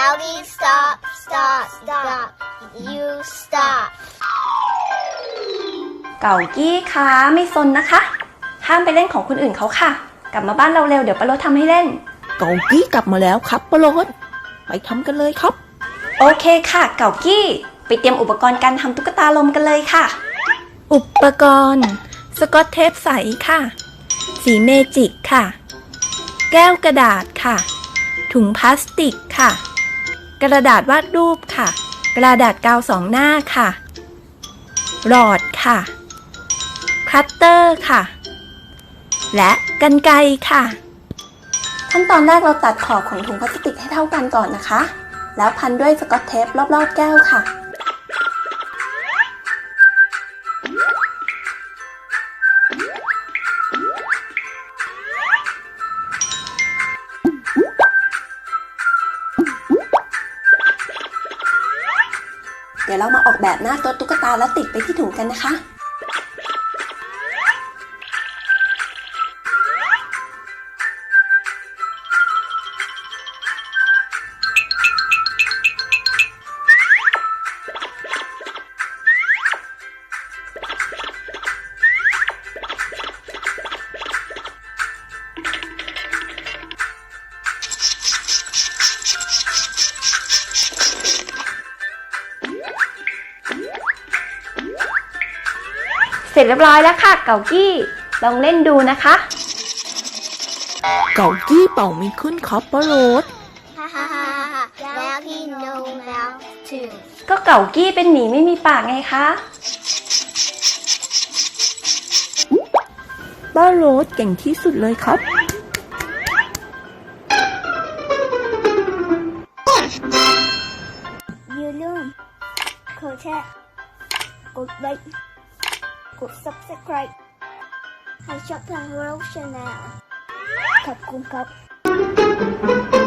Sally, stop, stop, stop. You stop. เก่ากี้คะไม่สนนะคะ ห้ามไปเล่นของคนอื่นเขาค่ะ กลับมาบ้านเราเร็วเดี๋ยวป้ารถทำให้เล่น เกากี้กลับมาแล้วครับป้ารถไปทำกันเลยครับ โอเคค่ะ เก่ากี้ ไปเตรียมอุปกรณ์การทำตุ๊กตาลมกันเลยค่ะ อุปกรณ์ สกอตเทปใสค่ะ สีเมจิกค่ะ แก้วกระดาษค่ะ ถุงพลาสติกค่ะ กระดาษวาดรูปค่ะ กระดาษกาวสองหน้าค่ะ หลอดค่ะ คัตเตอร์ค่ะ และกันไกค่ะ ขั้นตอนแรกเราตัดขอบของถุงพลาสติกให้เท่ากันก่อนนะคะ แล้วพันด้วยสกอตเทปรอบๆแก้วค่ะ เดี๋ยวเรามาออกแบบหน้าตัวตุ๊กตาแล้วติดไปที่ถุงกันนะคะ ร็จเรียบร้อยแล้วค่ะ เก่ากี้ลองเล่นดูนะคะ เกากี้เป่ามีขึ้นครับปะโรสฮ่าฮ่าฮ่าฮ่าแล้วพี่โนแล้วถึงก็เก่ากี้เป็นหมีไม่มีปากไงคะปะโรสเก่งที่สุดเลยครับ อย่าลืมกดแชร์กดไลค์ กด subscribe ให้ช่องทางเราชาแนลขอบคุณครับ